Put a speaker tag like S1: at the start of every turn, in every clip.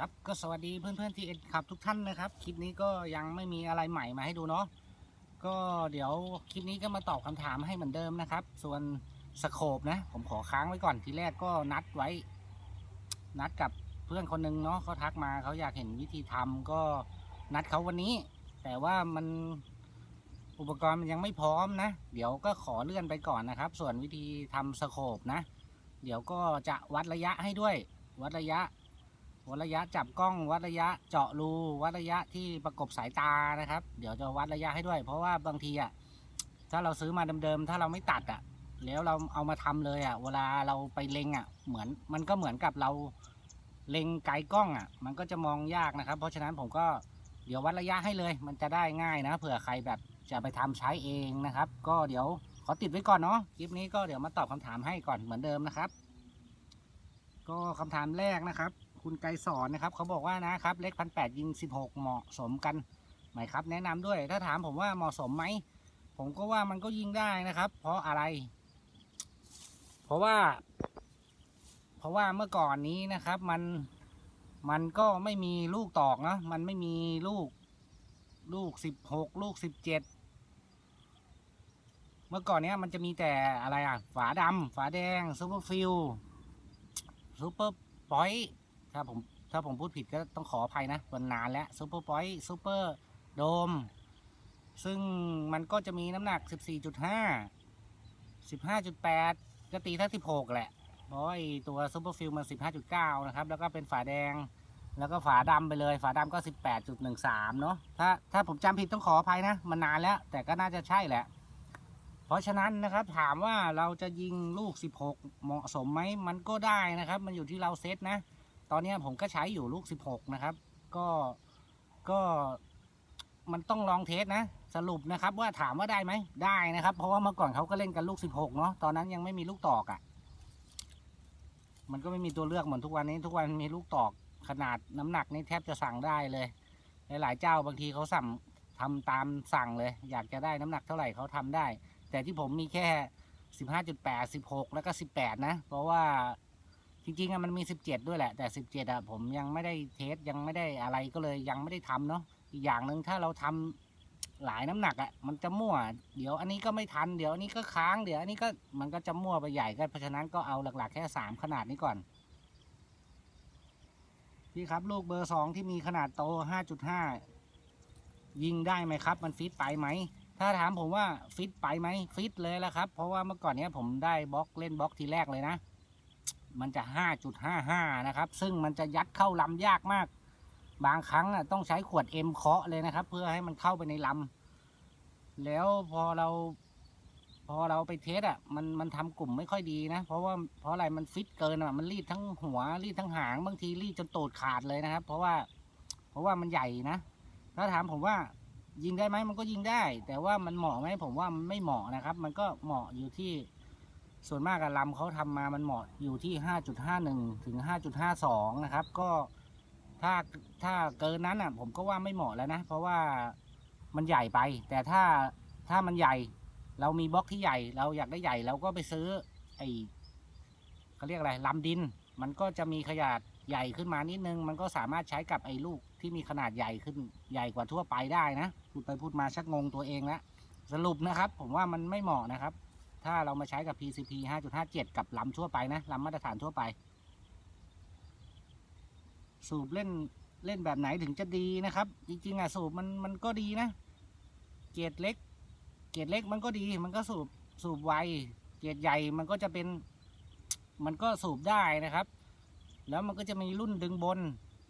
S1: ครับก็สวัสดีเพื่อนๆที่เอ็นขับทุกท่านนะครับ คลิปนี้ก็ยังไม่มีอะไรใหม่มาให้ดูเนาะก็เดี๋ยวคลิปนี้ก็มาตอบคำถามให้เหมือนเดิมนะครับ ส่วนสโคปนะผมขอค้างไว้ก่อนทีแรกก็นัดไว้ นัดกับเพื่อนคนหนึงเนาะเขาทักมาเขาอยากเห็นวิธีทำก็นัดเขาวันนี้ แต่ว่ามันอุปกรณ์มันยังไม่พร้อมนะ เดี๋ยวก็ขอเลื่อนไปก่อนนะครับ ส่วนวิธีทำสโคปนะ เดี๋ยวก็จะวัดระยะให้ด้วย วัดระยะ วัดระยะจับกล้องวัดระยะเจาะรูวัดระยะที่ประกบสายตานะครับ เดี๋ยวจะวัดระยะให้ด้วย เพราะว่าบางทีอะถ้าเราซื้อมาเดิมๆถ้าเราไม่ตัดอะ แล้วเราเอามาทำเลยอะ เวลาเราไปเล็งอะ เหมือนมันก็เหมือนกับเราเล็งไกลกล้องอะ มันก็จะมองยากนะครับ เพราะฉะนั้นผมก็เดี๋ยววัดระยะให้เลย มันจะได้ง่ายนะเผื่อใครแบบจะไปทำใช้เองนะครับ ก็เดี๋ยวขอติดไว้ก่อนเนาะคลิปนี้ก็เดี๋ยวมาตอบคำถามให้ก่อนเหมือนเดิมนะครับ ก็คำถามแรกนะครับ คุณไกรสอนนะครับเขาบอกว่านะครับเลขพันแปดยิงสิบหกเหมาะสมกันไหมครับ แนะนำด้วย ถ้าถามผมว่าเหมาะสมไหมผมก็ว่ามันก็ยิงได้นะครับ เพราะอะไร เพราะว่า เพราะว่าเมื่อก่อนนี้นะครับ มันมันก็ไม่มีลูกตอกเนาะมันไม่มีลูก ลูกสิบหกลูกสิบเจ็ดเมื่อก่อนเนี้ยมันจะมีแต่อะไรอะ ฝาดำฝาแดงซูเปอร์ฟิลซูเปอร์ปอย ถ้าผมถ้าผมพูดผิดก็ต้องขออภัยนะมันนานแล้วซูเปอร์ปอยต์ซูเปอร์โดม ซึ่งมันก็จะมีน้ำหนัก 14.5 15.8 ก็ตีถ้า16 แหละ เพราะไอตัวซูเปอร์ฟิลมัน 15.9 นะครับ แล้วก็เป็นฝาแดง แล้วก็ฝาดำไปเลย ฝาดำก็ 18.13 เนาะถ้าถ้าผมจำผิดต้องขออภัยนะ มันนานแล้ว แต่ก็น่าจะใช่แหละ เพราะฉะนั้นนะครับถามว่าเราจะยิงลูก 16 เหมาะสมไหม มันก็ได้นะครับ มันอยู่ที่เราเซตนะ ตอนนี้ผมก็ใช้อยู่ลูก 16 นะครับ ก็ก็มันต้องลองเทสนะ สรุปนะครับว่าถามว่าได้ไหมได้นะครับ เพราะว่าเมื่อก่อนเขาก็เล่นกันลูก 16 เนาะตอนนั้นยังไม่มีลูกตอกอะ่ะ มันก็ไม่มีตัวเลือกเหมือนทุกวันนี้ ทุกวันมีลูกตอกขนาดน้ำหนักนี่แทบจะสั่งได้เลย หลายๆเจ้าบางทีเขาสั่งทำตามสั่งเลย อยากจะได้น้ำหนักเท่าไหร่เขาทำได้ แต่ที่ผมมีแค่ 15.8 16 แล้วก็ 18 นะ เพราะว่า จริงๆอะมันมี 17 ด้วยแหละ แต่ 17อะผมยังไม่ได้เทสยังไม่ได้อะไรก็เลยยังไม่ได้ทำเนาะอีกอย่างหนึ่งถ้าเราทำหลายน้ำหนักอะมันจะมั่ว เดี๋ยวอันนี้ก็ไม่ทันเดี๋ยวอันนี้ก็ค้างเดี๋ยวอันนี้ก็มันก็จะมั่วไปใหญ่ก็เพราะฉะนั้นก็เอาหลักๆ แค่3ขนาดนี้ก่อนพี่ครับลูกเบอร์สองที่มีขนาดโต 5.5 ยิงได้ไหมครับ มันฟิตไปไหม ถ้าถามผมว่าฟิตไปไหมฟิตเลยแล้วครับ เพราะว่าเมื่อก่อนเนี้ยผมได้บล็อกเล่นบล็อกทีแรกเลยนะ มันจะ 5.55 นะครับ ซึ่งมันจะยัดเข้าลำยากมาก บางครั้งอะต้องใช้ขวดเอ็มเคาะเลยนะครับ เพื่อให้มันเข้าไปในลำแล้วพอเราพอเราไปเทสอะมันมันทำกลุ่มไม่ค่อยดีนะ เพราะว่าเพราะอะไรมันฟิตเกินอะมันรีดทั้งหัวรีดทั้งหางบางทีรีดจนตูดขาดเลยนะครับ เพราะว่าเพราะว่ามันใหญ่นะ ถ้าถามผมว่ายิงได้ไหมมันก็ยิงได้ แต่ว่ามันเหมาะไหมผมว่ามันไม่เหมาะนะครับ มันก็เหมาะอยู่ที่ ส่วนมากกับลำเขาทำมามันเหมาะอยู่ที่ 5.51 ถึง 5.52 นะครับ ก็ถ้าถ้าเกินนั้นอะผมก็ว่าไม่เหมาะแล้วนะ เพราะว่ามันใหญ่ไป แต่ถ้าถ้ามันใหญ่ เรามีบล็อกที่ใหญ่ เราอยากได้ใหญ่เราก็ไปซื้อไอเขาเรียกอะไรลำดิน มันก็จะมีขนาดใหญ่ขึ้นมานิดนึง มันก็สามารถใช้กับไอ้ลูกที่มีขนาดใหญ่ขึ้นใหญ่กว่าทั่วไปได้นะพูดไปพูดมาชักงงตัวเองแล้วสรุปนะครับ ผมว่ามันไม่เหมาะนะครับ ถ้าเรามาใช้กับ PCP 5.57 กับลำทั่วไปนะลำมาตรฐานทั่วไป สูบเล่นเล่นแบบไหนถึงจะดีนะครับ จริงๆอะสูบมันมันก็ดีนะ เกรดเล็ก เกรดเล็กมันก็ดี มันก็สูบสูบไว เกรดใหญ่มันก็จะเป็น มันก็สูบได้นะครับ แล้วมันก็จะมีรุ่นดึงบน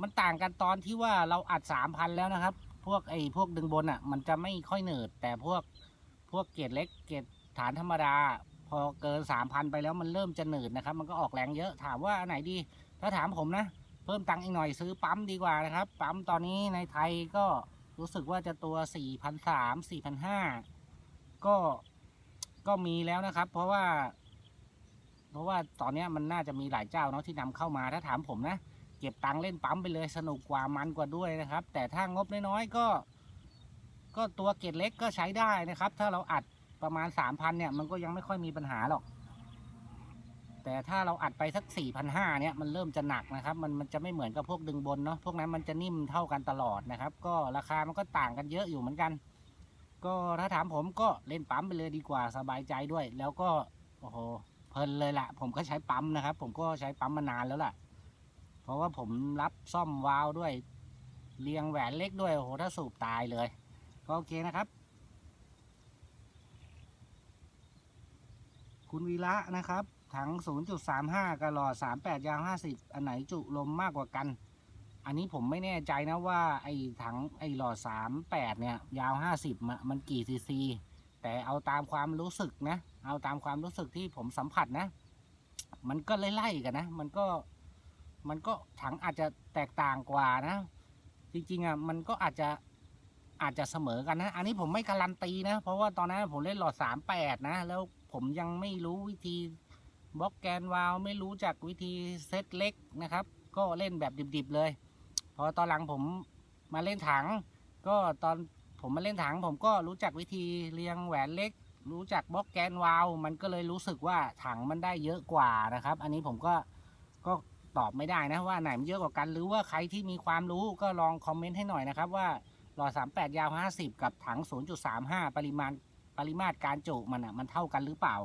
S1: มันต่างกันตอนที่ว่าเราอัดสามพันแล้วนะครับ พวกไอ้พวกดึงบนอะ มันจะไม่ค่อยเหนืดแต่พวกพวกเกรดเล็กเกรด ฐานธรรมดา พอเกินสามพันไปแล้วมันเริ่มจะหนืดนะครับ มันก็ออกแรงเยอะถามว่าอันไหนดี ถ้าถามผมนะ เพิ่มตังค์อีกหน่อยซื้อปั๊มดีกว่านะครับ ปั๊มตอนนี้ในไทยก็รู้สึกว่าจะตัวสี่พันสามสี่พันห้าก็ก็มีแล้วนะครับ เพราะว่า เพราะว่าตอนนี้มันน่าจะมีหลายเจ้าเนาะที่นำเข้ามาถ้าถามผมนะเก็บตังค์เล่นปั๊มไปเลยสนุกกว่ามันกว่าด้วยนะครับ แต่ถ้างบน้อยๆก็ ก็ตัวเกตเล็กก็ใช้ได้นะครับ ถ้าเราอัด ประมาณสามพันเนี่ยมันก็ยังไม่ค่อยมีปัญหาหรอก แต่ถ้าเราอัดไปสัก4 5 0 0เนี่ยมันเริ่มจะหนักนะครับ มันมันจะไม่เหมือนกับพวกดึงบนเนาะพวกนั้นมันจะนิ่มเท่ากันตลอดนะครับ ก็ราคามันก็ต่างกันเยอะอยู่เหมือนกัน ก็ถ้าถามผมก็เล่นปั๊มไปเลยดีกว่าสบายใจด้วย แล้วก็โอ้โหเพลินเลยละผมก็ใช้ปั๊มนะครับ ผมก็ใช้ปั๊มมานานแล้วล่ะ เพราะว่าผมรับซ่อมวาล์วด้วยเรียงแหวนเล็กด้วยโอ้โหถ้าสูบตายเลย ก็โอเคนะครับ คุณวีระนะครับ ถัง 0.35กะหลอด38 ยาว 50 อันไหนจุลมมากกว่ากัน อันนี้ผมไม่แน่ใจนะว่าไอ้ถังไอ้หลอด38 เนี่ย ยาว 50 มันกี่ซีซี แต่เอาตามความรู้สึกนะ เอาตามความรู้สึกที่ผมสัมผัสนะ มันก็ไล่ๆกันนะ มันก็ มันก็ถังอาจจะแตกต่างกว่านะ จริงๆอะมันก็อาจจะ อาจจะเสมอกันนะ อันนี้ผมไม่การันตีนะ เพราะว่าตอนนั้นผมเล่นหลอด38นะ แล้วผมยังไม่รู้วิธีบล็อกแกนวาลไม่รู้จักวิธีเซตเล็กนะครับ ก็เล่นแบบดิบๆเลย พอตอนหลังผมมาเล่นถัง ก็ตอนผมมาเล่นถัง ผมก็รู้จักวิธีเรียงแหวนเล็ก รู้จักบล็อกแกนวาลมันก็เลยรู้สึกว่าถังมันได้เยอะกว่านะครับ อันนี้ผมก็ก็ตอบไม่ได้นะว่าไหนมันเยอะกว่ากัน หรือว่าใครที่มีความรู้ก็ลองคอมเมนต์ให้หน่อยนะครับว่า หลอด 38 ยาว 50 กับถัง 0.35 ปริมาณปริมาตรการจุมันอะมันเท่ากันหรือเปล่า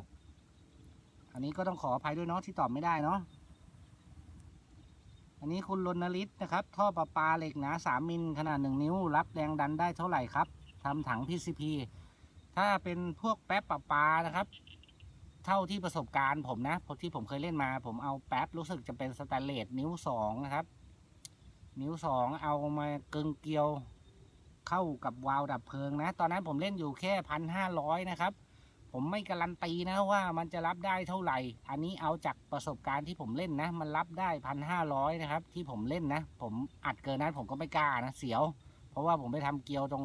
S1: อันนี้ก็ต้องขออภัยด้วยเนาะที่ตอบไม่ได้เนาะอันนี้คุณรณฤทธิ์นะครับ ท่อประปาเหล็กหนา3มิลขนาด 1 นิ้ว รับแรงดันได้เท่าไหร่ครับทำถัง PCP ถ้าเป็นพวกแป๊บประปานะครับ เท่าที่ประสบการณ์ผมนะเพราะที่ผมเคยเล่นมา ผมเอาแป๊บรู้สึกจะเป็นสแตนเลสนิ้ว2นะครับ นิ้ว 2 เอามากึงเกลียว เข้ากับวาล์วดับเพลิงนะ ตอนนั้นผมเล่นอยู่แค่พันห้าร้อยนะครับ ผมไม่การันตีนะว่ามันจะรับได้เท่าไหร่ อันนี้เอาจากประสบการณ์ที่ผมเล่นนะ มันรับได้พันห้าร้อยนะครับ ที่ผมเล่นนะ ผมอัดเกินนั้นผมก็ไม่กล้านะเสียว เพราะว่าผมไปทำเกียวตรง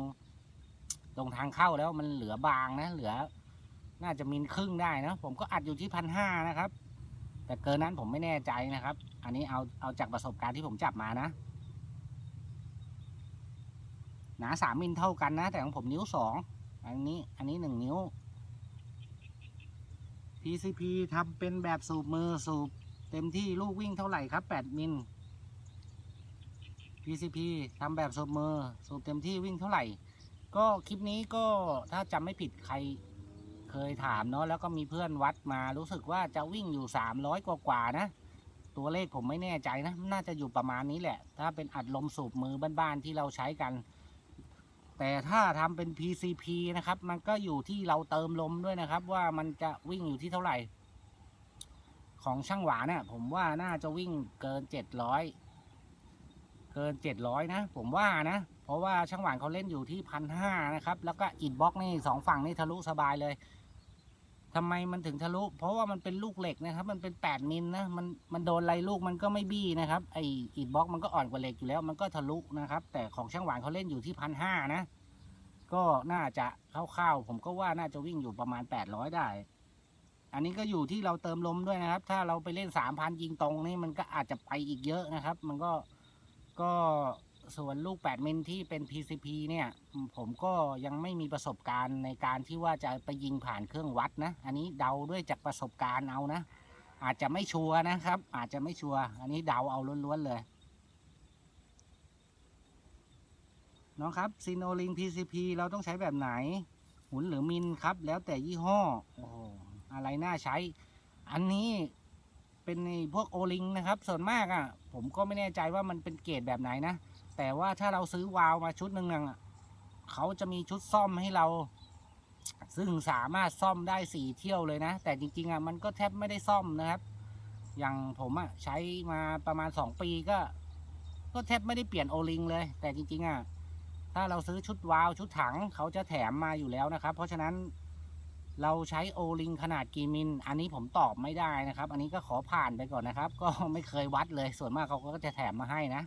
S1: ตรงทางเข้าแล้วมันเหลือบางนะ เหลือ น่าจะมิลครึ่งได้นะ ผมก็อัดอยู่ที่พันห้านะครับ แต่เกินนั้นผมไม่แน่ใจนะครับ อันนี้เอาเอาจากประสบการณ์ที่ผมจับมานะ หนาสามมิลเท่ากันนะ แต่ของผมนิ้วสองอันนี้อันนี้หนึ่งนิ้ว PCP ทำเป็นแบบสูบมือสูบเต็มที่ลูกวิ่งเท่าไหร่ครับ 8 มิล PCP ทำแบบสูบมือสูบเต็มที่วิ่งเท่าไหร่ ก็คลิปนี้ก็ถ้าจำไม่ผิดใครเคยถามเนาะแล้วก็มีเพื่อนวัดมารู้สึกว่าจะวิ่งอยู่ 300 กว่ากว่านะ ตัวเลขผมไม่แน่ใจนะ น่าจะอยู่ประมาณนี้แหละ ถ้าเป็นอัดลมสูบมือบ้านๆที่เราใช้กัน แต่ถ้าทำเป็น PCP นะครับ มันก็อยู่ที่เราเติมลมด้วยนะครับ ว่ามันจะวิ่งอยู่ที่เท่าไหร่ ของช่างหวานเนี่ยผมว่าน่าจะวิ่งเกิน700เกิน700นะ ผมว่านะ เพราะว่าช่างหวานเขาเล่นอยู่ที่พันห้านะครับ แล้วก็อินบล็อกนี่สองฝั่งนี่ทะลุสบายเลย ทำไมมันถึงทะลุ เพราะว่ามันเป็นลูกเหล็กนะครับ มันเป็น 8 มิลนะ มัน มันโดนไรลูกมันก็ไม่บี้นะครับ ไออิดบล็อกมันก็อ่อนกว่าเหล็กอยู่แล้ว มันก็ทะลุนะครับ แต่ของช่างหวานเขาเล่นอยู่ที่พันห้านะ ก็น่าจะคร่าวๆ ผมก็ว่าน่าจะวิ่งอยู่ประมาณ 800 ได้ อันนี้ก็อยู่ที่เราเติมลมด้วยนะครับ ถ้าเราไปเล่น 3,000 ยิงตรงนี่มันก็อาจจะไปอีกเยอะนะครับ มันก็ ก็ ส่วนลูก 8 มิลที่เป็น PCP เนี่ยผมก็ยังไม่มีประสบการณ์ในการที่ว่าจะไปยิงผ่านเครื่องวัดนะ อันนี้เดาด้วยจากประสบการณ์เอานะ อาจจะไม่ชัวร์นะครับ อาจจะไม่ชัวร์อันนี้เดาเอาล้วนๆเลยน้องครับซีโนลิง PCP เราต้องใช้แบบไหน หุนหรือมินครับ แล้วแต่ยี่ห้อโอ้โหอะไรน่าใช้ อันนี้เป็นในพวกโอลิงนะครับ ส่วนมากอะ ผมก็ไม่แน่ใจว่ามันเป็นเกรดแบบไหนนะ แต่ว่าถ้าเราซื้อวาล์วมาชุดหนึ่งอะเขาจะมีชุดซ่อมให้เรา ซึ่งสามารถซ่อมได้สี่เที่ยวเลยนะ แต่จริงๆอะมันก็แทบไม่ได้ซ่อมนะครับ อย่างผมอะใช้มาประมาณสองปีก็ ก็แทบไม่ได้เปลี่ยนโอลิงเลย แต่จริงๆอะถ้าเราซื้อชุดวาล์วชุดถังเขาจะแถมมาอยู่แล้วนะครับ เพราะฉะนั้นเราใช้โอลิงขนาดกี่มิล อันนี้ผมตอบไม่ได้นะครับ อันนี้ก็ขอผ่านไปก่อนนะครับ ก็ไม่เคยวัดเลย ส่วนมากเขาก็จะแถมมาให้นะ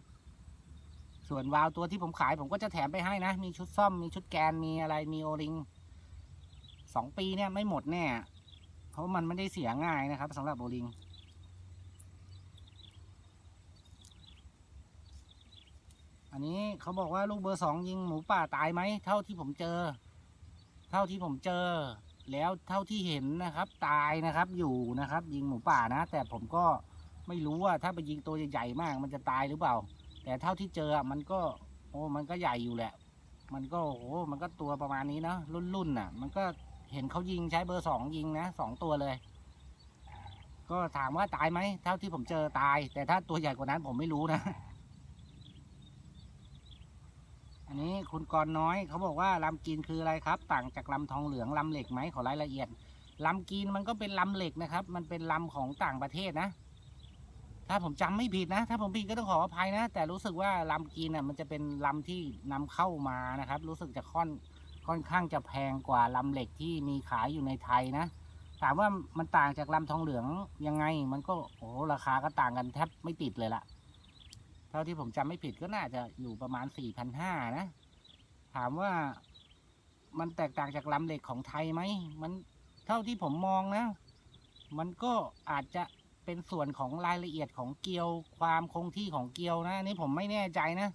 S1: ส่วนวาล์วตัวที่ผมขายผมก็จะแถมไปให้นะ มีชุดซ่อม มีชุดแกน มีอะไร มีโอลิงสองปีเนี่ยไม่หมดแน่ เพราะมันไม่ได้เสียง่ายนะครับสำหรับโอลิงอันนี้เขาบอกว่าลูกเบอร์สองยิงหมูป่าตายไหม เท่าที่ผมเจอ เท่าที่ผมเจอ แล้วเท่าที่เห็นนะครับ ตายนะครับอยู่นะครับ ยิงหมูป่านะ แต่ผมก็ไม่รู้ว่าถ้าไปยิงตัวใหญ่ๆมาก มันจะตายหรือเปล่า แต่เท่าที่เจอมันก็ โอ้มันก็ใหญ่อยู่แหละ มันก็โอ้มันก็ตัวประมาณนี้นะรุ่นๆน่ะ มันก็เห็นเขายิงใช้เบอร์สองยิงนะสองตัวเลย ก็ถามว่าตายไหมเท่าที่ผมเจอตาย แต่ถ้าตัวใหญ่กว่านั้นผมไม่รู้นะ อันนี้คุณกรน้อยเขาบอกว่าลำกินคืออะไรครับ ต่างจากลำทองเหลืองลำเหล็กไหมขอรายละเอียดลำกินมันก็เป็นลำเหล็กนะครับ มันเป็นลำของต่างประเทศนะ ถ้าผมจำไม่ผิดนะ ถ้าผมผิดก็ต้องขออภัยนะ แต่รู้สึกว่าลำกินอะมันจะเป็นลำที่นำเข้ามานะครับ รู้สึกจะค่อนค่อนข้างจะแพงกว่าลำเหล็กที่มีขายอยู่ในไทยนะ ถามว่ามันต่างจากลำทองเหลืองยังไง มันก็โอ้ราคาก็ต่างกันแทบไม่ติดเลยล่ะเท่าที่ผมจำไม่ผิดก็น่าจะอยู่ประมาณสี่พันห้านะ ถามว่ามันแตกต่างจากลำเหล็กของไทยไหม มันเท่าที่ผมมองนะ มันก็อาจจะ เป็นส่วนของรายละเอียดของเกลียวความคงที่ของเกลียวนะนี่ผมไม่แน่ใจนะ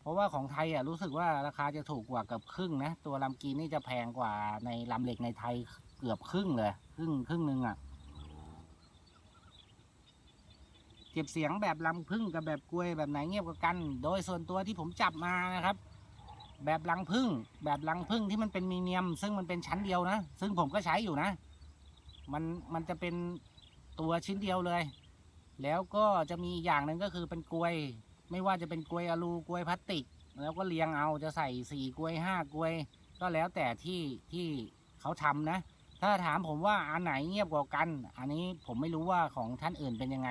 S1: เพราะว่าของไทยอะรู้สึกว่าราคาจะถูกกว่าเกับครึ่งนะ ตัวลำกีนี่จะแพงกว่าในลำเหล็กในไทยเกือบครึ่งเลยครึ่งครึ่งหนึ่งอะเก็บเสียงแบบลำพึ่งกับแบบกล้วยแบบไหนเงียบกว่ากัน โดยส่วนตัวที่ผมจับมานะครับ แบบลังพึ่ง แบบลังพึ่งที่มันเป็นมีเนียม ซึ่งมันเป็นชั้นเดียวนะ ซึ่งผมก็ใช้อยู่นะ มันมันจะเป็น ตัวชิ้นเดียวเลย แล้วก็จะมีอย่างหนึ่งก็คือเป็นกลวย ไม่ว่าจะเป็นกลวยอลูกลวยพลาสติก แล้วก็เรียงเอาจะใส่สี่กลวยห้ากลวย ก็แล้วแต่ที่ที่เขาทำนะ ถ้าถามผมว่าอันไหนเงียบกว่ากัน อันนี้ผมไม่รู้ว่าของท่านอื่นเป็นยังไง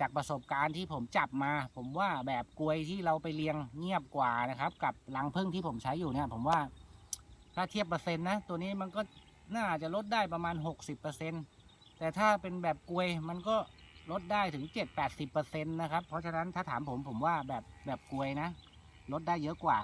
S1: จากประสบการณ์ที่ผมจับมา ผมว่าแบบกลวยที่เราไปเรียงเงียบกว่านะครับ กับรังพึ่งที่ผมใช้อยู่เนี่ย ผมว่าถ้าเทียบเปอร์เซ็นต์นะตัวนี้มันก็น่าจะลดได้ประมาณ 60% แต่ถ้าเป็นแบบกลวยมันก็ลดได้ถึง 7-80%นะครับ เพราะฉะนั้นถ้าถามผมผมว่าแบบแบบกลวยนะ ลดได้เยอะกว่า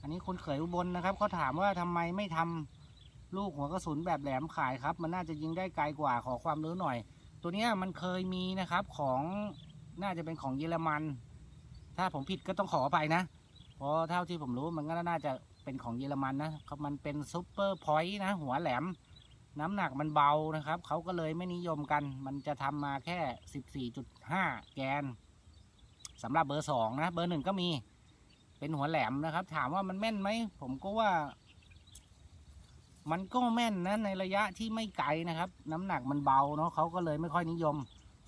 S1: อันนี้คนเขยอุบลนนะครับเขาถามว่าทำไมไม่ทำลูกหัวกระสุนแบบแหลมขายครับ มันน่าจะยิงได้ไกลกว่าขอความรู้หน่อย ตัวนี้มันเคยมีนะครับของน่าจะเป็นของเยอรมัน ถ้าผมผิดก็ต้องขออภัยนะ เพราะเท่าที่ผมรู้มันก็น่าจะเป็นของเยอรมันนะครับมันเป็นซูเปอร์พอยต์นะ หัวแหลม น้ำหนักมันเบานะครับ เขาก็เลยไม่นิยมกัน มันจะทำมาแค่ 14.5 แกนสำหรับเบอร์สองนะ เบอร์หนึ่งก็มี เป็นหัวแหลมนะครับ ถามว่ามันแม่นไหม ผมก็ว่า มันก็แม่นนะ ในระยะที่ไม่ไกลนะครับ น้ำหนักมันเบาเนาะเขาก็เลยไม่ค่อยนิยม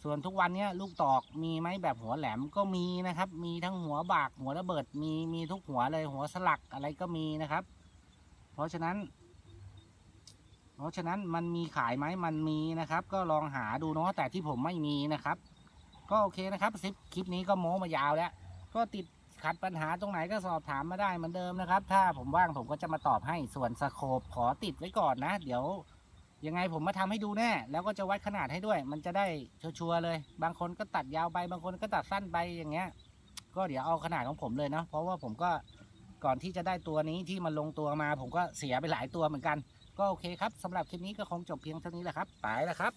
S1: ส่วนทุกวันนี้ลูกตอกมีไหมแบบหัวแหลมก็มีนะครับ มีทั้งหัวบากหัวระเบิดมีมีทุกหัวเลยหัวสลักอะไรก็มีนะครับ เพราะฉะนั้น เพราะฉะนั้นมันมีขายไหมมันมีนะครับ ก็ลองหาดูเนาะแต่ที่ผมไม่มีนะครับ ก็โอเคนะครับคลิปคลิปนี้ก็โม้มายาวแล้ว ก็ติดขัดปัญหาตรงไหนก็สอบถามมาได้เหมือนเดิมนะครับ ถ้าผมว่างผมก็จะมาตอบให้ส่วนสโคปขอติดไว้ก่อนนะ เดี๋ยวยังไงผมมาทำให้ดูแน่ แล้วก็จะวัดขนาดให้ด้วย มันจะได้ชัวร์เลย บางคนก็ตัดยาวไปบางคนก็ตัดสั้นไปอย่างเงี้ย ก็เดี๋ยวเอาขนาดของผมเลยนะเพราะว่าผมก็ก่อนที่จะได้ตัวนี้ที่มันลงตัวมา ผมก็เสียไปหลายตัวเหมือนกัน ก็โอเคครับสำหรับคลิปนี้ก็คงจบเพียงเท่านี้แหละครับไปแล้วครับ